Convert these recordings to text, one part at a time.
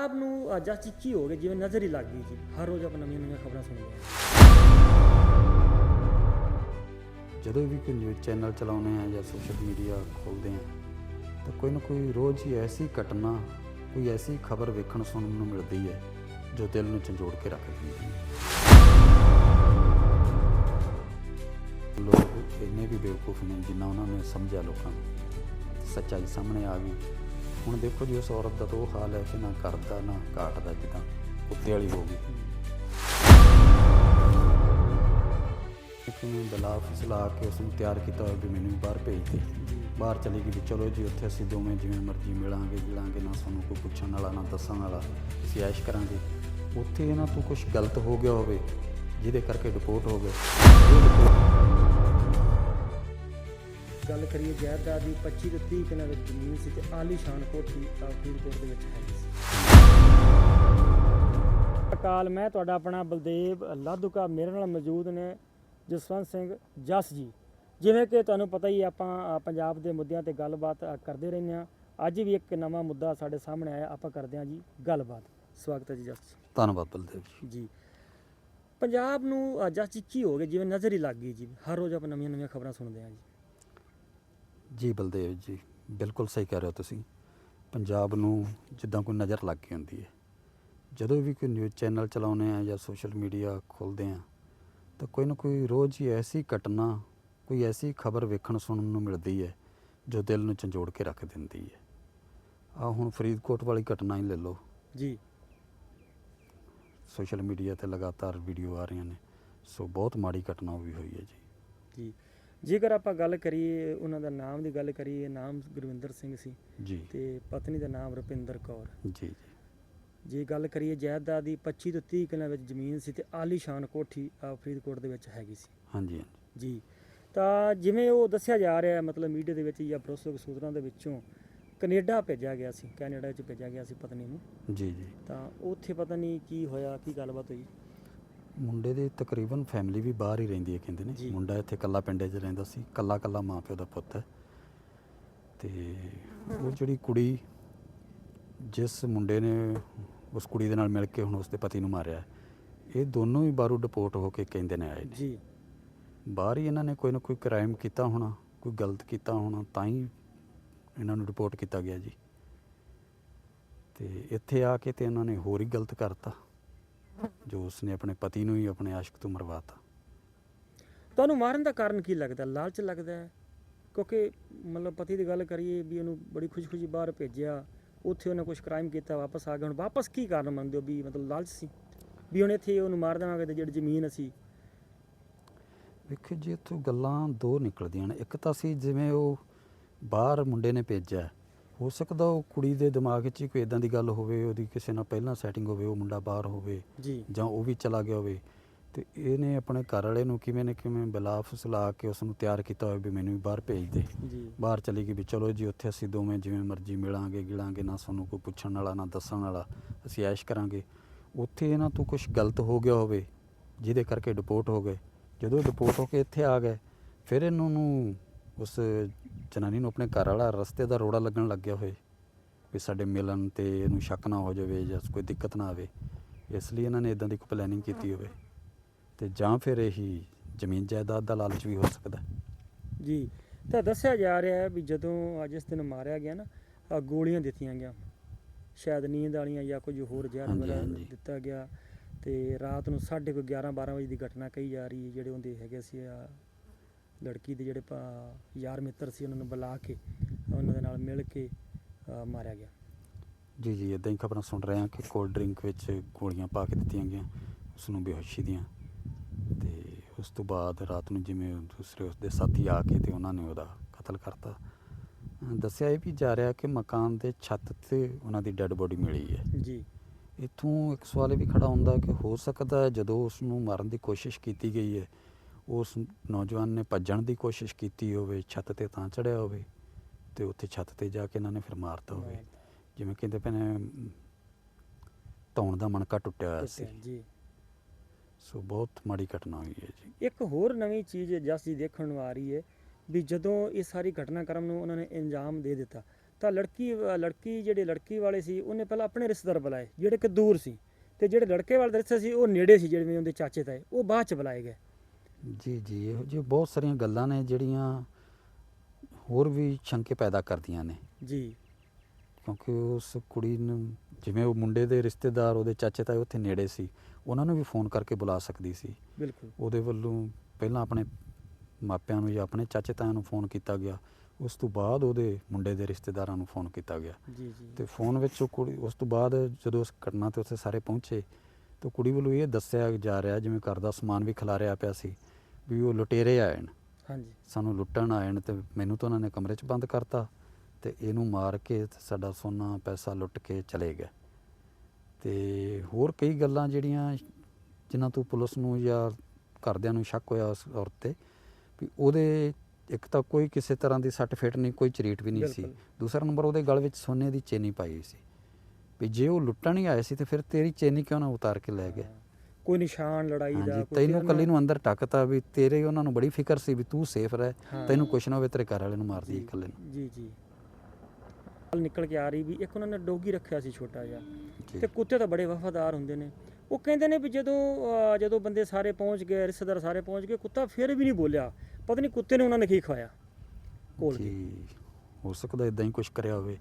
ਪੰਜਾਬ ਨੂੰ ਅੱਜ ਅੱਜ ਕੀ ਹੋ ਗਿਆ ਜਿਵੇਂ ਨਜ਼ਰ ਹੀ ਲੱਗ ਗਈ ਜੀ ਹਰ ਰੋਜ਼ ਆਪਾਂ ਨਵੀਆਂ ਨਵੀਆਂ ਖਬਰਾਂ ਸੁਣਦੇ ਹਾਂ ਜਦੋਂ ਵੀ ਕੋਈ ਨਿਊਜ਼ ਚੈਨਲ ਚਲਾਉਂਦੇ ਆ ਜਾਂ ਸੋਸ਼ਲ ਮੀਡੀਆ ਖੋਲ੍ਹਦੇ ਆ, ਤਾਂ ਕੋਈ ਨਾ ਕੋਈ ਰੋਜ਼ ਹੀ ਐਸੀ ਘਟਨਾ, ਕੋਈ ਐਸੀ ਖਬਰ ਵੇਖਣ ਸੁਣਨ ਨੂੰ ਮਿਲਦੀ ਹੈ, ਜੋ ਦਿਲ ਨੂੰ ਝੰਜੋੜ ਕੇ ਰੱਖ ਦਿੰਦੀ ਹੈ। ਲੋਕ ਇੰਨੇ ਵੀ ਬੇਵਕੂਫ ਨੇ ਜਿੰਨਾ ਉਹਨਾਂ ਨੇ ਸਮਝਿਆ ਲੋਕਾਂ ਨੂੰ। ਸੱਚਾਈ ਸਾਹਮਣੇ ਆ ਗਈ। ਹੁਣ ਦੇਖੋ ਜੀ, ਉਸ ਔਰਤ ਦਾ ਤਾਂ ਉਹ ਹਾਲ ਹੈ ਕਿ ਨਾ ਕਰਦਾ, ਨਾ ਕਾਟਦਾ ਜਿੱਦਾਂ ਕੁੱਤੇ ਵਾਲੀ ਹੋ ਗਈ। ਇੱਕ ਨੂੰ ਬਲਾ ਫਸਲਾ ਕੇ ਉਸ ਨੂੰ ਤਿਆਰ ਕੀਤਾ ਹੋਇਆ ਵੀ ਮੈਨੂੰ ਬਾਹਰ ਭੇਜ ਦੇ। ਬਾਹਰ ਚਲੀ ਗਈ ਵੀ ਚਲੋ ਜੀ, ਉੱਥੇ ਅਸੀਂ ਦੋਵੇਂ ਜਿਵੇਂ ਮਰਜ਼ੀ ਮਿਲਾਂਗੇ, ਗਿਲਾਂਗੇ, ਨਾ ਸਾਨੂੰ ਕੋਈ ਪੁੱਛਣ ਵਾਲਾ, ਨਾ ਦੱਸਣ ਵਾਲਾ, ਅਸੀਂ ਐਸ਼ ਕਰਾਂਗੇ। ਉੱਥੇ ਇਹਨਾਂ ਤੋਂ ਕੁਝ ਗਲਤ ਹੋ ਗਿਆ ਹੋਵੇ, ਜਿਹਦੇ ਕਰਕੇ ਰਿਪੋਰਟ ਹੋ ਗਿਆ। ਗੱਲ ਕਰੀਏ ਜਾਇਦਾਦ ਦੀ 25 ਤੋਂ 30 ਕਿੱਲਾ ਵਿੱਚ ਜ਼ਮੀਨ ਸੀ ਤੇ ਆਲੀਸ਼ਾਨ ਕੋਠੀ ਆ ਫਰੀਦਕੋਟ ਦੇ ਵਿੱਚ ਹੈਗੀ ਸੀ। ਅਕਾਲ ਮੈਂ ਤੁਹਾਡਾ ਆਪਣਾ ਬਲਦੇਵ ਲਾਧੂਕਾ ਮੇਰੇ ਨਾਲ ਮੌਜੂਦ ਨੇ ਜਸਵੰਤ ਸਿੰਘ ਜਸ ਜੀ। ਜਿਵੇਂ ਕਿ ਤੁਹਾਨੂੰ ਪਤਾ ਹੀ ਹੈ, ਆਪਾਂ ਪੰਜਾਬ ਦੇ ਮੁੱਦਿਆਂ ਤੇ ਗੱਲਬਾਤ ਕਰਦੇ ਰਹਿੰਦੇ ਹਾਂ। ਅੱਜ ਵੀ ਇੱਕ ਨਵਾਂ ਮੁੱਦਾ ਸਾਡੇ ਸਾਹਮਣੇ ਆਇਆ ਆਪਾਂ ਕਰਦੇ ਹਾਂ ਜੀ ਗੱਲਬਾਤ। ਸਵਾਗਤ ਹੈ ਜੀ ਜਸ ਜੀ। ਧੰਨਵਾਦ ਬਲਦੇਵ ਜੀ। ਜੀ। ਪੰਜਾਬ ਨੂੰ ਅੱਜ ਅੱਜ ਕੀ ਹੋ ਗਿਆ? ਜਿਵੇਂ ਨਜ਼ਰ ਹੀ ਲੱਗ ਗਈ ਜੀ। ਹਰ ਰੋਜ਼ ਆਪਾਂ ਨਵੀਆਂ ਨਵੀਆਂ ਖਬਰਾਂ ਸੁਣਦੇ ਹਾਂ ਜੀ। ਜੀ ਬਲਦੇਵ ਜੀ ਬਿਲਕੁਲ ਸਹੀ ਕਹਿ ਰਹੇ ਹੋ ਤੁਸੀਂ। ਪੰਜਾਬ ਨੂੰ ਜਿੱਦਾਂ ਕੋਈ ਨਜ਼ਰ ਲੱਗ ਗਈ ਹੁੰਦੀ ਹੈ। ਜਦੋਂ ਵੀ ਕੋਈ ਨਿਊਜ਼ ਚੈਨਲ ਚਲਾਉਂਦੇ ਆ ਜਾਂ ਸੋਸ਼ਲ ਮੀਡੀਆ ਖੋਲ੍ਹਦੇ ਆ ਤਾਂ ਕੋਈ ਨਾ ਕੋਈ ਰੋਜ਼ ਹੀ ਐਸੀ ਘਟਨਾ ਕੋਈ ਐਸੀ ਖਬਰ ਵੇਖਣ ਸੁਣਨ ਨੂੰ ਮਿਲਦੀ ਹੈ ਜੋ ਦਿਲ ਨੂੰ ਝੰਜੋੜ ਕੇ ਰੱਖ ਦਿੰਦੀ ਹੈ। ਆ ਹੁਣ ਫਰੀਦਕੋਟ ਵਾਲੀ ਘਟਨਾ ਹੀ ਲੈ ਲਓ। ਜੀ। ਸੋਸ਼ਲ ਮੀਡੀਆ ਤੇ ਲਗਾਤਾਰ ਵੀਡੀਓ ਆ ਰਹੀਆਂ ਨੇ ਸੋ ਬਹੁਤ ਮਾੜੀ ਘਟਨਾ ਵੀ ਹੋਈ ਹੈ ਜੀ। ਜੀ। ਜੇਕਰ ਆਪਾਂ ਗੱਲ ਕਰੀਏ ਉਹਨਾਂ ਦਾ ਨਾਮ ਦੀ ਗੱਲ ਕਰੀਏ ਨਾਮ ਗੁਰਵਿੰਦਰ ਸਿੰਘ ਸੀ ਜੀ। ਤੇ ਪਤਨੀ ਦਾ ਨਾਮ ਰੁਪਿੰਦਰ ਕੌਰ। ਜੀ ਜੀ। ਜੇ ਗੱਲ ਕਰੀਏ ਜਾਇਦਾਦ ਦੀ 25 ਤੋਂ 30 ਕਿੱਲਾ ਵਿੱਚ ਜ਼ਮੀਨ ਸੀ ਤੇ ਆਲੀਸ਼ਾਨ ਕੋਠੀ ਆ ਫਰੀਦਕੋਟ ਦੇ ਵਿੱਚ ਹੈਗੀ ਸੀ। ਹਾਂਜੀ ਹਾਂਜੀ। ਜੀ। ਤਾਂ ਜਿਵੇਂ ਉਹ ਦੱਸਿਆ ਜਾ ਰਿਹਾ ਹੈ ਮਤਲਬ ਮੀਡੀਆ ਦੇ ਵਿੱਚ ਜਾਂ ਭਰੋਸੇਯੋਗ ਸੂਤਰਾਂ ਦੇ ਵਿੱਚੋਂ ਕੈਨੇਡਾ ਭੇਜਿਆ ਗਿਆ ਸੀ ਕੈਨੇਡਾ 'ਚ ਭੇਜਿਆ ਗਿਆ ਸੀ ਪਤਨੀ ਨੂੰ। ਜੀ ਜੀ। ਤਾਂ ਉੱਥੇ ਪਤਾ ਨਹੀਂ ਕੀ ਹੋਇਆ ਕੀ ਗੱਲਬਾਤ ਹੋਈ? ਮੁੰਡੇ ਦੀ ਤਕਰੀਬਨ ਫੈਮਿਲੀ ਵੀ ਬਾਹਰ ਹੀ ਰਹਿੰਦੀ ਹੈ ਕਹਿੰਦੇ। ਨੇ। ਮੁੰਡਾ ਇੱਥੇ ਕੱਲਾ ਪਿੰਡੇ 'ਚ ਰਹਿੰਦਾ ਸੀ। ਕੱਲਾ ਕੱਲਾ ਮਾਂ ਪਿਓ ਦਾ ਪੁੱਤ ਹੈ। ਤੇ ਉਹ ਜਿਹੜੀ ਕੁੜੀ ਜਿਸ ਮੁੰਡੇ ਨੇ ਉਸ ਕੁੜੀ ਦੇ ਨਾਲ ਮਿਲ ਕੇ ਹੁਣ ਉਸਦੇ ਪਤੀ ਨੂੰ ਮਾਰਿਆ ਇਹ ਦੋਨੋਂ ਹੀ ਬਾਹਰੋਂ ਡਿਪੋਰਟ ਹੋ ਕੇ ਕਹਿੰਦੇ ਨੇ ਆਏ ਨੇ। ਜੀ। ਬਾਹਰ ਹੀ ਇਹਨਾਂ ਨੇ ਕੋਈ ਨਾ ਕੋਈ ਕ੍ਰਾਈਮ ਕੀਤਾ ਹੋਣਾ ਕੋਈ ਗਲਤ ਕੀਤਾ ਹੋਣਾ ਤਾਂ ਹੀ ਇਹਨਾਂ ਨੂੰ ਰਿਪੋਰਟ ਕੀਤਾ ਗਿਆ ਜੀ। ਤੇ ਇੱਥੇ ਆ ਕੇ ਤੇ ਇਹਨਾਂ ਨੇ ਹੋਰ ਹੀ ਗਲਤ ਕਰਤਾ। ਜੋ ਉਸਨੇ ਆਪਣੇ ਪਤੀ ਨੂੰ ਹੀ ਆਪਣੇ ਆਸ਼ਕ ਤੋਂ ਮਰਵਾਤਾ। ਤੁਹਾਨੂੰ ਮਾਰਨ ਦਾ ਕਾਰਨ ਕੀ ਲੱਗਦਾ? ਲਾਲਚ ਲੱਗਦਾ ਹੈ? ਕਿਉਂਕਿ ਮਤਲਬ ਪਤੀ ਦੀ ਗੱਲ ਕਰੀਏ ਵੀ ਉਹਨੂੰ ਬੜੀ ਖੁਸ਼ੀ-ਖੁਸ਼ੀ ਬਾਹਰ ਭੇਜਿਆ ਉੱਥੇ ਉਹਨੇ ਕੁਝ ਕ੍ਰਾਈਮ ਕੀਤਾ ਵਾਪਸ ਆ ਗਿਆ ਹੁਣ ਵਾਪਸ ਕੀ ਕਾਰਨ ਮੰਨਦੇ ਹੋ ਵੀ ਮਤਲਬ ਲਾਲਚ ਸੀ? ਵੀ ਹੁਣ ਇੱਥੇ ਉਹਨੂੰ ਮਾਰ ਦੇਵਾਂਗੇ ਤੇ ਜਿਹੜੀ ਜ਼ਮੀਨ ਅਸੀਂ ਵੇਖੋ ਜੀ ਇੱਥੋਂ ਗੱਲਾਂ ਦੋ ਨਿਕਲਦੀਆਂ ਨੇ। ਇੱਕ ਤਾਂ ਸੀ ਜਿਵੇਂ ਉਹ ਬਾਹਰ ਮੁੰਡੇ ਨੇ ਭੇਜਿਆ ਹੋ ਸਕਦਾ ਉਹ ਕੁੜੀ ਦੇ ਦਿਮਾਗ 'ਚ ਹੀ ਕੋਈ ਇਦਾਂ ਦੀ ਗੱਲ ਹੋਵੇ ਉਹਦੀ ਕਿਸੇ ਨਾਲ ਪਹਿਲਾਂ ਸੈਟਿੰਗ ਹੋਵੇ ਉਹ ਮੁੰਡਾ ਬਾਹਰ ਹੋਵੇ ਜੀ। ਜਾਂ ਉਹ ਵੀ ਚਲਾ ਗਿਆ ਹੋਵੇ ਤੇ ਇਹਨੇ ਆਪਣੇ ਘਰ ਵਾਲੇ ਨੂੰ ਕਿਵੇਂ ਨੇ ਕਿਵੇਂ ਬਲਾ ਫਸਲਾ ਕੇ ਉਸ ਨੂੰ ਤਿਆਰ ਕੀਤਾ ਹੋਵੇ ਵੀ ਮੈਨੂੰ ਵੀ ਬਾਹਰ ਭੇਜ ਦੇ। ਜੀ। ਬਾਹਰ ਚਲੀ ਗਈ ਵੀ ਚਲੋ ਜੀ ਉੱਥੇ ਅਸੀਂ ਦੋਵੇਂ ਜਿਵੇਂ ਮਰਜ਼ੀ ਮਿਲਾਂਗੇ ਗਿਲਾਂਗੇ ਨਾ ਸਾਨੂੰ ਕੋਈ ਪੁੱਛਣ ਵਾਲਾ ਨਾ ਦੱਸਣ ਵਾਲਾ ਅਸੀਂ ਐਸ਼ ਕਰਾਂਗੇ। ਉੱਥੇ ਇਹਨਾਂ ਤੋਂ ਕੁਝ ਗਲਤ ਹੋ ਗਿਆ ਹੋਵੇ ਜਿਹਦੇ ਕਰਕੇ ਡਿਪੋਰਟ ਹੋ ਗਏ। ਜਦੋਂ ਡਿਪੋਰਟ ਹੋ ਕੇ ਇੱਥੇ ਆ ਗਏ ਫਿਰ ਇਹਨਾਂ ਨੂੰ ਉਸ ਜਨਾਨੀ ਨੂੰ ਆਪਣੇ ਘਰ ਵਾਲਾ ਰਸਤੇ ਦਾ ਰੋੜਾ ਲੱਗਣ ਲੱਗ ਗਿਆ ਹੋਏ ਵੀ ਸਾਡੇ ਮਿਲਣ ਤੇ ਇਹਨੂੰ ਸ਼ੱਕ ਨਾ ਹੋ ਜਾਵੇ ਜਾਂ ਕੋਈ ਦਿੱਕਤ ਨਾ ਆਵੇ ਇਸ ਲਈ ਇਹਨਾਂ ਨੇ ਇਦਾਂ ਦੀ ਕੋਈ ਪਲੈਨਿੰਗ ਕੀਤੀ ਹੋਵੇ ਤੇ ਜਾਂ ਫਿਰ ਇਹੀ ਜ਼ਮੀਨ ਜਾਇਦਾਦ ਦਾ ਲਾਲਚ ਵੀ ਹੋ ਸਕਦਾ। ਜੀ ਤਾਂ ਦੱਸਿਆ ਜਾ ਰਿਹਾ ਹੈ ਵੀ ਜਦੋਂ ਅੱਜ ਇਸ ਦਿਨ ਮਾਰਿਆ ਗਿਆ ਨਾ ਗੋਲੀਆਂ ਦਿੱਤੀਆਂ ਗਿਆ ਸ਼ਾਇਦ ਨੀਂਦ ਵਾਲੀਆਂ ਜਾਂ ਕੁਝ ਹੋਰ ਜ਼ਹਿਰ ਹਾਂਜੀ, ਵਗੈਰਾ ਹਾਂਜੀ। ਦਿੱਤਾ ਗਿਆ ਤੇ ਰਾਤ ਨੂੰ 11:30 11 12 ਵਜੇ ਦੀ ਘਟਨਾ ਕਹੀ ਜਾ ਰਹੀ ਹੈ ਜਿਹੜੇ ਉਹਦੇ ਹੈਗੇ ਸੀ ਆ ਲੜਕੀ ਦੇ ਜਿਹੜੇ ਯਾਰ ਮਿੱਤਰ ਸੀ ਉਹਨਾਂ ਨੂੰ ਬੁਲਾ ਕੇ ਉਹਨਾਂ ਦੇ ਨਾਲ ਮਿਲ ਕੇ ਮਾਰਿਆ ਗਿਆ। ਜੀ ਜੀ ਇਦਾਂ ਹੀ ਖਬਰਾਂ ਸੁਣ ਰਹੇ ਹਾਂ ਕਿ ਕੋਲਡ ਡਰਿੰਕ ਵਿੱਚ ਗੋਲੀਆਂ ਪਾ ਕੇ ਦਿੱਤੀਆਂ ਗਈਆਂ ਉਸ ਨੂੰ ਬੇਹੋਸ਼ੀ ਦੀਆਂ। ਤੇ ਉਸ ਤੋਂ ਬਾਅਦ ਰਾਤ ਨੂੰ ਜਿਵੇਂ ਦੂਸਰੇ ਉਸਦੇ ਸਾਥੀ ਆ ਕੇ ਤੇ ਉਹਨਾਂ ਨੇ ਉਹਦਾ ਕਤਲ ਕਰਤਾ। ਦੱਸਿਆ ਇਹ ਵੀ ਜਾ ਰਿਹਾ ਕਿ ਮਕਾਨ ਦੇ ਛੱਤ ਤੇ ਉਹਨਾਂ ਦੀ ਡੈੱਡ ਬੋਡੀ ਮਿਲੀ ਹੈ। ਜੀ। ਇੱਥੋਂ ਇੱਕ ਸਵਾਲ ਇਹ ਵੀ ਖੜਾ ਹੁੰਦਾ ਕਿ ਹੋ ਸਕਦਾ ਹੈ ਜਦੋਂ ਉਸ ਨੂੰ ਮਾਰਨ ਦੀ ਕੋਸ਼ਿਸ਼ ਕੀਤੀ ਗਈ ਹੈ ਉਸ ਨੌਜਵਾਨ ਨੇ ਭੱਜਣ ਦੀ ਕੋਸ਼ਿਸ਼ ਕੀਤੀ ਹੋਵੇ ਛੱਤ ਤੇ ਤਾਂ ਚੜਿਆ ਹੋਵੇ ਤੇ ਉੱਥੇ ਛੱਤ ਤੇ ਜਾ ਕੇ ਇਹਨਾਂ ਨੇ ਫਿਰ ਮਾਰਤਾ ਹੋਵੇ। ਜਿਵੇਂ ਕਹਿੰਦੇ ਅਮ, ਧੌਣ ਦਾ ਮਣਕਾ ਟੁੱਟਿਆ ਹੋਇਆ ਸੀ। ਜੀ। ਸੋ ਬਹੁਤ ਮਾੜੀ ਘਟਨਾ ਹੋਈ ਹੈ ਜੀ। ਇੱਕ ਹੋਰ ਨਵੀਂ ਚੀਜ਼ ਜਸ ਜੀ ਦੇਖਣ ਨੂੰ ਆ ਰਹੀ ਹੈ ਵੀ ਜਦੋਂ ਇਹ ਸਾਰੀ ਘਟਨਾਕ੍ਰਮ ਨੂੰ ਉਹਨਾਂ ਨੇ ਇੰਜਾਮ ਦੇ ਦਿੱਤਾ ਤਾਂ ਲੜਕੀ ਲੜਕੀ ਜਿਹੜੇ ਲੜਕੀ ਵਾਲੇ ਸੀ ਉਹਨੇ ਪਹਿਲਾਂ ਆਪਣੇ ਰਿਸ਼ਤੇਦਾਰ ਬੁਲਾਏ ਜਿਹੜੇ ਕਿ ਦੂਰ ਸੀ। ਤੇ ਜਿਹੜੇ ਲੜਕੇ ਵਾਲੇ ਰਿਸ਼ਤੇ ਸੀ ਉਹ ਨੇੜੇ ਸੀ ਜਿਹੜੇ ਉਹਦੇ ਚਾਚੇ ਤਾਏ ਉਹ ਬਾਅਦ ਚ ਬੁਲਾਏ ਗਏ। ਜੀ ਜੀ ਇਹੋ ਜਿਹੀ ਬਹੁਤ ਸਾਰੀਆਂ ਗੱਲਾਂ ਨੇ ਜਿਹੜੀਆਂ ਹੋਰ ਵੀ ਸ਼ੰਕੇ ਪੈਦਾ ਕਰਦੀਆਂ ਨੇ। ਜੀ। ਕਿਉਂਕਿ ਉਸ ਕੁੜੀ ਨੂੰ ਜਿਵੇਂ ਉਹ ਮੁੰਡੇ ਦੇ ਰਿਸ਼ਤੇਦਾਰ ਉਹਦੇ ਚਾਚੇ ਤਾਏ ਉੱਥੇ ਨੇੜੇ ਸੀ ਉਹਨਾਂ ਨੂੰ ਵੀ ਫੋਨ ਕਰਕੇ ਬੁਲਾ ਸਕਦੀ ਸੀ। ਬਿਲਕੁਲ। ਉਹਦੇ ਵੱਲੋਂ ਪਹਿਲਾਂ ਆਪਣੇ ਮਾਪਿਆਂ ਨੂੰ ਜਾਂ ਆਪਣੇ ਚਾਚੇ ਤਾਇਆਂ ਨੂੰ ਫੋਨ ਕੀਤਾ ਗਿਆ ਉਸ ਤੋਂ ਬਾਅਦ ਉਹਦੇ ਮੁੰਡੇ ਦੇ ਰਿਸ਼ਤੇਦਾਰਾਂ ਨੂੰ ਫੋਨ ਕੀਤਾ ਗਿਆ। ਜੀ ਜੀ। ਤੇ ਫੋਨ ਵਿੱਚ ਉਹ ਕੁੜੀ ਉਸ ਤੋਂ ਬਾਅਦ ਜਦੋਂ ਉਸ ਘਟਨਾ ਤੇ ਉੱਥੇ ਸਾਰੇ ਪਹੁੰਚੇ ਤਾਂ ਕੁੜੀ ਵੱਲੋਂ ਇਹ ਦੱਸਿਆ ਜਾ ਰਿਹਾ ਜਿਵੇਂ ਘਰ ਦਾ ਸਮਾਨ ਵੀ ਖਿਲਾਰਿਆ ਪਿਆ ਸੀ ਵੀ ਉਹ ਲੁਟੇਰੇ ਆਏ ਨੇ। ਹਾਂਜੀ। ਸਾਨੂੰ ਲੁੱਟਣ ਆਏ ਨੇ ਤੇ ਮੈਨੂੰ ਤਾਂ ਉਹਨਾਂ ਨੇ ਕਮਰੇ 'ਚ ਬੰਦ ਕਰਤਾ ਤੇ ਇਹਨੂੰ ਮਾਰ ਕੇ ਤੇ ਸਾਡਾ ਸੋਨਾ ਪੈਸਾ ਲੁੱਟ ਕੇ ਚਲੇ ਗਏ। ਤੇ ਹੋਰ ਕਈ ਗੱਲਾਂ ਜਿਹੜੀਆਂ ਜਿਨ੍ਹਾਂ ਤੋਂ ਪੁਲਿਸ ਨੂੰ ਜਾਂ ਘਰਦਿਆਂ ਨੂੰ ਸ਼ੱਕ ਹੋਇਆ ਉਸ ਔਰਤ ਤੇ ਵੀ ਉਹਦੇ ਇੱਕ ਤਾਂ ਕੋਈ ਕਿਸੇ ਤਰ੍ਹਾਂ ਦੀ ਸੱਟ ਫੇਟ ਨਹੀਂ ਕੋਈ ਚਰੀਟ ਵੀ ਨਹੀਂ ਸੀ। ਦੂਸਰਾ ਨੰਬਰ ਉਹਦੇ ਗਲ ਵਿੱਚ ਸੋਨੇ ਦੀ ਚੇਨੀ ਪਾਈ ਹੋਈ ਸੀ। ਵੀ ਜੇ ਉਹ ਲੁੱਟਣ ਹੀ ਆਏ ਸੀ ਤੇ ਫਿਰ ਤੇਰੀ ਚੇਨੀ ਕਿਉਂ ਨਾ ਉਤਾਰ ਕੇ ਲੈ ਗਏ। ਕੋਈ ਨਿਸ਼ਾਨ ਲੜਾਈ ਦਾ ਹਾਂਜੀ ਤੈਨੂੰ ਕੱਲੀ ਨਾ- ਅੰਦਰ ਟੱਕਤਾ ਵੀ ਤੇਰੇ ਉਹਨਾਂ ਨੂੰ ਬੜੀ ਫਿਕਰ ਸੀ ਵੀ ਤੂੰ ਸੇਫ ਰਹਿ। ਤੈਨੂੰ ਕੁਛ ਨਾ ਹੋਵੇ ਤੇਰੇ ਘਰ ਵਾਲੇ ਨੂੰ ਮਾਰ ਦੀ ਇਕੱਲੇ ਨੂੰ। ਜੀ ਜੀ। ਗੱਲ ਨਿਕਲ ਕੇ ਆ ਰਹੀ ਵੀ ਇੱਕ ਉਹਨਾਂ ਨੇ ਡੋਗੀ ਰੱਖਿਆ ਸੀ ਛੋਟਾ ਜਿਹਾ ਤੇ ਕੁੱਤੇ ਤਾਂ ਬੜੇ ਵਫਾਦਾਰ ਹੁੰਦੇ ਨੇ। ਉਹ ਕਹਿੰਦੇ ਨੇ ਵੀ ਜਦੋਂ ਜਦੋਂ ਬੰਦੇ ਸਾਰੇ ਪਹੁੰਚ ਗਏ ਰਿਸ਼ਤੇਦਾਰ ਸਾਰੇ ਪਹੁੰਚ ਗਏ ਕੁੱਤਾ ਫਿਰ ਵੀ ਨਹੀਂ ਬੋਲਿਆ। ਪਤਾ ਨਹੀਂ ਕੁੱਤੇ ਨੇ ਉਹਨਾਂ ਨੇ ਕੀ ਖਵਾਇਆ। ਕੋਲ ਕੇ ਜੀ। ਹੋ ਸਕਦਾ ਇਦਾਂ ਹੀ ਕੁਝ ਕਰਿਆ ਹੋਵੇ।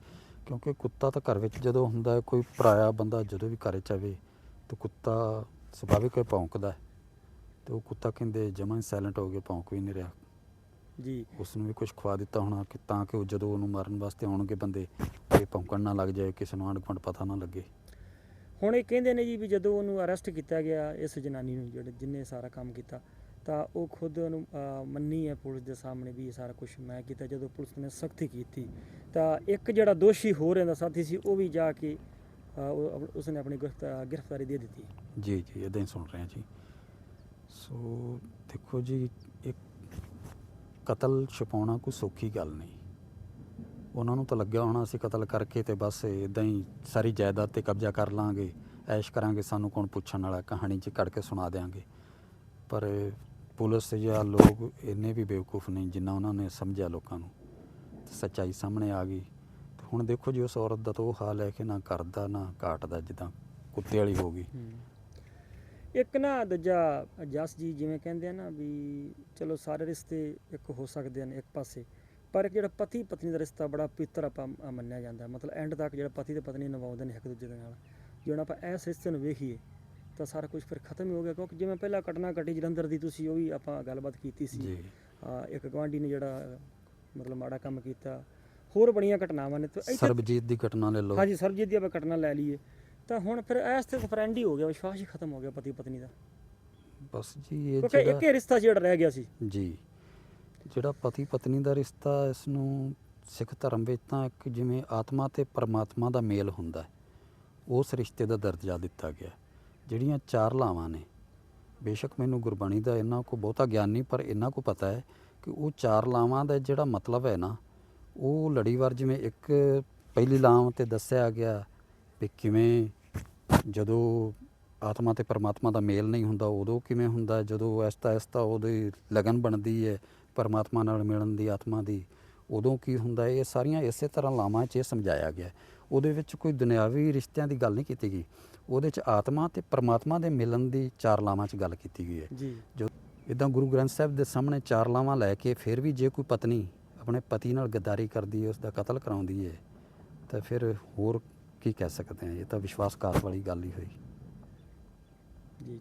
ਕਿਉਂਕਿ ਕੁੱਤਾ ਤਾਂ ਘਰ ਵਿੱਚ ਜਦੋਂ ਹੁੰਦਾ ਹੈ ਕੋਈ ਪਰਾਇਆ ਬੰਦਾ ਜਦੋਂ ਵੀ ਘਰੇ ਚ ਆਵੇ ਤਾਂ ਕੁੱਤਾ ਸੁਭਾਵਿਕ ਹੈ ਭੌਂਕਦਾ ਹੈ। ਤੇ ਉਹ ਕੁੱਤਾ ਕਹਿੰਦੇ ਜਮਾਂ ਹੀ ਸਾਇਲੈਂਟ ਹੋ ਗਿਆ ਭੌਂਕ ਵੀ ਨਹੀਂ ਰਿਹਾ। ਜੀ। ਉਸ ਨੂੰ ਵੀ ਕੁਝ ਖਵਾ ਦਿੱਤਾ ਹੋਣਾ ਕਿ ਤਾਂ ਕਿ ਉਹ ਜਦੋਂ ਉਹਨੂੰ ਮਾਰਨ ਵਾਸਤੇ ਆਉਣਗੇ ਬੰਦੇ ਇਹ ਭੌਂਕਣ ਨਾ ਲੱਗ ਜਾਏ ਕਿਸੇ ਨੂੰ ਆਂਢ ਗੁਆਂਢ ਪਤਾ ਨਾ ਲੱਗੇ। ਹੁਣ ਇਹ ਕਹਿੰਦੇ ਨੇ ਜੀ ਵੀ ਜਦੋਂ ਉਹਨੂੰ ਅਰੈਸਟ ਕੀਤਾ ਗਿਆ ਇਸ ਜਨਾਨੀ ਨੂੰ ਜਿਹੜੇ ਜਿੰਨੇ ਸਾਰਾ ਕੰਮ ਕੀਤਾ ਤਾਂ ਉਹ ਖੁਦ ਉਹਨੂੰ ਮੰਨੀ ਹੈ ਪੁਲਿਸ ਦੇ ਸਾਹਮਣੇ ਵੀ ਇਹ ਸਾਰਾ ਕੁਝ ਮੈਂ ਕੀਤਾ। ਜਦੋਂ ਪੁਲਿਸ ਨੇ ਸਖਤੀ ਕੀਤੀ ਤਾਂ ਇੱਕ ਜਿਹੜਾ ਦੋਸ਼ੀ ਹੋ ਰਿਹਾ ਦਾ ਸਾਥੀ ਸੀ ਉਹ ਵੀ ਜਾ ਕੇ ਅਹ, ਉਹ ਉਸਨੇ ਆਪਣੀ ਗ੍ਰਿਫਤਾ- ਗ੍ਰਿਫਤਾਰੀ ਦੇ ਦਿੱਤੀ। ਜੀ ਜੀ ਇਦਾਂ ਹੀ ਸੁਣ ਰਹੇ ਹਾਂ ਜੀ। ਸੋ ਦੇਖੋ ਜੀ ਇੱਕ ਕਤਲ ਛੁਪਾਉਣਾ ਕੋਈ ਸੌਖੀ ਗੱਲ ਨਹੀਂ। ਉਹਨਾਂ ਨੂੰ ਤਾਂ ਲੱਗਿਆ ਹੋਣਾ ਅਸੀਂ ਕਤਲ ਕਰਕੇ ਤੇ ਬਸ ਇਦਾਂ ਹੀ ਸਾਰੀ ਜਾਇਦਾਦ ਤੇ ਕਬਜ਼ਾ ਕਰ ਲਾਂਗੇ ਐਸ਼ ਕਰਾਂਗੇ ਸਾਨੂੰ ਕੌਣ ਪੁੱਛਣ ਵਾਲਾ ਕਹਾਣੀ 'ਚ ਕੱਢ ਕੇ ਸੁਣਾ ਦੇਾਂਗੇ ਪਰ ਪੁਲਿਸ ਜਾਂ ਲੋਕ ਇੰਨੇ ਵੀ ਬੇਵਕੂਫ ਨਹੀਂ ਜਿੰਨਾ ਉਹਨਾਂ ਨੇ ਸਮਝਿਆ ਲੋਕਾਂ ਨੂੰ। ਸੱਚਾਈ ਸਾਹਮਣੇ ਆ ਗਈ। ਹੁਣ ਦੇਖੋ ਜੀ ਉਸ ਔਰਤ ਦਾ ਤਾਂ ਉਹ ਹਾਲ ਹੈ ਕਿ ਨਾ ਕਰਦਾ ਨਾ ਕਾਟਦਾ ਜਿੱਦਾਂ ਕੁੱਤੇ ਵਾਲੀ ਹੋ ਗਈ। ਇੱਕ ਨਾ ਦੂਜਾ ਜਸ ਜੀ ਜਿਵੇਂ ਕਹਿੰਦੇ ਆ ਨਾ ਵੀ ਚਲੋ ਸਾਰੇ ਰਿਸ਼ਤੇ ਇੱਕ ਹੋ ਸਕਦੇ ਹਨ ਇੱਕ ਪਾਸੇ। ਪਰ ਇੱਕ ਜਿਹੜਾ ਪਤੀ ਪਤਨੀ ਦਾ ਰਿਸ਼ਤਾ ਬੜਾ ਪਵਿੱਤਰ ਆਪਾਂ ਮੰਨਿਆ ਜਾਂਦਾ। ਮਤਲਬ ਐਂਡ ਤੱਕ ਜਿਹੜਾ ਪਤੀ ਤੇ ਪਤਨੀ ਨਿਭਾਉਂਦੇ ਨੇ ਇੱਕ ਦੂਜੇ ਦੇ ਨਾਲ। ਜੇ ਹੁਣ ਆਪਾਂ ਇਸ ਰਿਸ਼ਤੇ ਨੂੰ ਵੇਖੀਏ ਤਾਂ ਸਾਰਾ ਕੁਝ ਫਿਰ ਖਤਮ ਹੀ ਹੋ ਗਿਆ ਕਿਉਂਕਿ ਜਿਵੇਂ ਪਹਿਲਾਂ ਘਟਨਾ ਘਟੀ ਜਲੰਧਰ ਦੀ ਤੁਸੀਂ ਉਹ ਵੀ ਆਪਾਂ ਗੱਲਬਾਤ ਕੀਤੀ ਸੀ। ਇੱਕ ਗਵਾਂਢੀ ਨੇ ਜਿਹੜਾ ਮਤਲਬ ਮਾੜਾ ਕੰਮ ਕੀਤਾ। ਹੋਰ ਬੜੀਆਂ ਘਟਨਾਵਾਂ ਨੇ ਤੇ ਸਰਬਜੀਤ ਦੀ ਘਟਨਾ ਲੈ ਲਓ। ਹਾਂਜੀ ਸਰਜੀਤ ਦੀ ਆਪਾਂ ਘਟਨਾ ਲੈ ਲਈਏ। ਤਾਂ ਹੁਣ ਫਿਰ ਇਸ ਤੇ ਫਰੈਂਡ ਹੀ ਹੋ ਗਿਆ ਵਿਸ਼ਵਾਸ ਹੀ ਖਤਮ ਹੋ ਗਿਆ ਪਤੀ ਪਤਨੀ ਦਾ। ਬਸ ਜੀ ਇਹ ਕਿਉਂਕਿ ਇੱਕ ਜਿਹੜਾ ਹੀ ਰਿਸ਼ਤਾ ਜਿਹੜਾ ਰਹਿ ਗਿਆ ਸੀ। ਜੀ। ਜਿਹੜਾ ਪਤੀ ਪਤਨੀ ਦਾ ਰਿਸ਼ਤਾ ਇਸ ਨੂੰ ਸਿੱਖ ਧਰਮ ਵਿੱਚ ਤਾਂ ਇੱਕ ਜਿਵੇਂ ਆਤਮਾ ਤੇ ਪਰਮਾਤਮਾ ਦਾ ਮੇਲ ਹੁੰਦਾ ਹੈ। ਉਸ ਰਿਸ਼ਤੇ ਦਾ ਦਰਜਾ ਦਿੱਤਾ ਗਿਆ। ਜਿਹੜੀਆਂ ਚਾਰ ਲਾਵਾਂ ਨੇ, ਬੇਸ਼ੱਕ ਮੈਨੂੰ ਗੁਰਬਾਣੀ ਦਾ ਇੰਨਾ ਕੋ ਬਹੁਤਾ ਗਿਆਨ ਨਹੀਂ, ਪਰ ਇੰਨਾ ਕੋ ਪਤਾ ਹੈ ਕਿ ਉਹ ਚਾਰ ਲਾਵਾਂ ਦਾ ਜਿਹੜਾ ਮਤਲਬ ਹੈ ਨਾ, ਉਹ ਲੜੀਵਾਰ ਜਿਵੇਂ ਇੱਕ ਪਹਿਲੀ ਲਾਮ ਤੇ ਦੱਸਿਆ ਗਿਆ ਵੀ ਕਿਵੇਂ ਜਦੋਂ ਆਤਮਾ ਤੇ ਪਰਮਾਤਮਾ ਦਾ ਮੇਲ ਨਹੀਂ ਹੁੰਦਾ, ਉਦੋਂ ਕਿਵੇਂ ਹੁੰਦਾ, ਜਦੋਂ ਐਸਤਾ ਐਸਤਾ ਉਹਦੀ ਲਗਨ ਬਣਦੀ ਹੈ, ਪਰਮਾਤਮਾ ਨਾਲ ਮਿਲਣ ਦੀ ਆਤਮਾ ਦੀ, ਉਦੋਂ ਕੀ ਹੁੰਦਾ ਇਹ ਸਾਰੀਆਂ ਇਸੇ ਤਰ੍ਹਾਂ ਲਾਵਾਂ 'ਚ ਇਹ ਸਮਝਾਇਆ ਗਿਆ। ਉਹਦੇ ਵਿੱਚ ਕੋਈ ਦੁਨਿਆਵੀ ਰਿਸ਼ਤਿਆਂ ਦੀ ਗੱਲ ਨਹੀਂ ਕੀਤੀ ਗਈ। ਉਹਦੇ 'ਚ ਆਤਮਾ ਤੇ ਪਰਮਾਤਮਾ ਦੇ ਮਿਲਣ ਦੀ ਚਾਰ ਲਾਵਾਂ 'ਚ ਗੱਲ ਕੀਤੀ ਗਈ ਹੈ। ਜੀ। ਜੋ ਇਦਾਂ ਗੁਰੂ ਗ੍ਰੰਥ ਸਾਹਿਬ ਦੇ ਸਾਹਮਣੇ ਚਾਰ ਲਾਵਾਂ ਲੈ ਕੇ ਫਿਰ ਵੀ ਜੇ ਕੋਈ ਪਤਨੀ ਆਪਣੇ ਪਤੀ ਨਾਲ ਗੱਦਾਰੀ ਕਰਦੀ ਹੈ ਉਸ ਦਾ ਕਤਲ ਕਰਾਉਂਦੀ ਹੈ ਤਾਂ ਫਿਰ ਹੋਰ ਕੀ ਕਹਿ ਸਕਦੇ ਹਾਂ? ਇਹ ਤਾਂ ਵਿਸ਼ਵਾਸਘਾਤ ਵਾਲੀ ਗੱਲ ਹੀ ਹੋਈ। ਜੀ ਜੀ।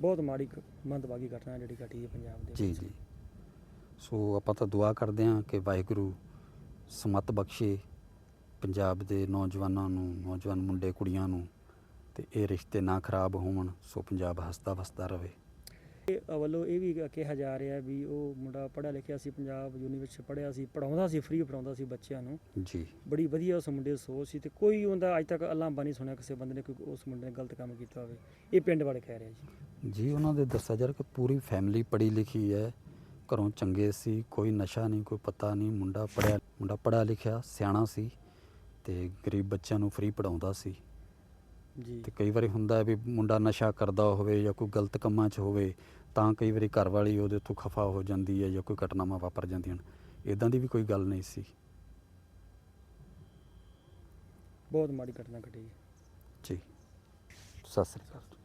ਬਹੁਤ ਮਾੜੀ ਮੰਦਭਾਗੀ ਘਟਨਾ ਜਿਹੜੀ ਘਟੀ ਹੈ ਪੰਜਾਬ ਦੇ ਜੀ। ਜੀ। ਸੋ ਆਪਾਂ ਤਾਂ ਦੁਆ ਕਰਦੇ ਹਾਂ ਕਿ ਵਾਹਿਗੁਰੂ ਸਮਤ ਬਖਸ਼ੇ ਪੰਜਾਬ ਦੇ ਨੌਜਵਾਨਾਂ ਨੂੰ ਨੌਜਵਾਨ ਮੁੰਡੇ ਕੁੜੀਆਂ ਨੂੰ। ਤੇ ਇਹ ਰਿਸ਼ਤੇ ਨਾ ਖਰਾਬ ਹੋਣ ਸੋ ਪੰਜਾਬ ਹੱਸਦਾ ਵਸਦਾ ਰਵੇ ਇਹ ਵੱਲੋਂ ਇਹ ਵੀ ਕਿਹਾ ਜਾ ਰਿਹਾ ਵੀ ਉਹ ਮੁੰਡਾ ਪੜ੍ਹਿਆ ਲਿਖਿਆ ਸੀ ਪੰਜਾਬ ਯੂਨੀਵਰਸਿਟੀ ਪੜ੍ਹਿਆ ਸੀ ਪੜਾਉਂਦਾ ਸੀ ਫ੍ਰੀ ਪੜਾਉਂਦਾ ਸੀ ਬੱਚਿਆਂ ਨੂੰ। ਜੀ। ਬੜੀ ਵਧੀਆ ਉਸ ਮੁੰਡੇ ਦੀ ਸੋਚ ਸੀ ਤੇ ਕੋਈ ਉਹਦਾ ਅੱਜ ਤੱਕ ਅਲਾਂਭਾ ਨਹੀਂ ਸੁਣਿਆ ਕਿਸੇ ਬੰਦੇ ਨੇ ਕੋਈ ਉਸ ਮੁੰਡੇ ਨੇ ਗਲਤ ਕੰਮ ਕੀਤਾ ਹੋਵੇ। ਇਹ ਪਿੰਡ ਵਾਲੇ ਕਹਿ ਰਹੇ ਜੀ। ਜੀ ਉਹਨਾਂ ਦੇ ਦੱਸਿਆ ਜਾ ਰਿਹਾ ਕਿ ਪੂਰੀ ਫੈਮਿਲੀ ਪੜ੍ਹੀ ਲਿਖੀ ਹੈ ਘਰੋਂ ਚੰਗੇ ਸੀ ਕੋਈ ਨਸ਼ਾ ਨਹੀਂ ਕੋਈ ਪਤਾ ਨਹੀਂ ਮੁੰਡਾ ਪੜਿਆ ਮੁੰਡਾ ਪੜ੍ਹਿਆ ਲਿਖਿਆ ਸਿਆਣਾ ਸੀ ਤੇ ਗਰੀਬ ਬੱਚਿਆਂ ਨੂੰ ਫ੍ਰੀ ਪੜਾਉਂਦਾ ਸੀ। ਜੀ। ਤੇ ਕਈ ਵਾਰੀ ਹੁੰਦਾ ਵੀ ਮੁੰਡਾ ਨਸ਼ਾ ਕਰਦਾ ਹੋਵੇ ਜਾਂ ਕੋਈ ਗਲਤ ਕੰਮਾਂ 'ਚ ਹੋਵੇ ਤਾਂ ਕਈ ਵਾਰੀ ਘਰ ਵਾਲੀ ਉਹਦੇ ਤੋਂ ਖਫਾ ਹੋ ਜਾਂਦੀ ਹੈ ਜਾਂ ਕੋਈ ਘਟਨਾਵਾਂ ਵਾਪਰ ਜਾਂਦੀਆਂ ਹਨ। ਇਦਾਂ ਦੀ ਵੀ ਕੋਈ ਗੱਲ ਨਹੀਂ ਸੀ। ਬਹੁਤ ਮਾੜੀ ਘਟਨਾ ਘਟੀ ਜੀ। ਸਤਿ ਸ੍ਰੀ ਅਕਾਲ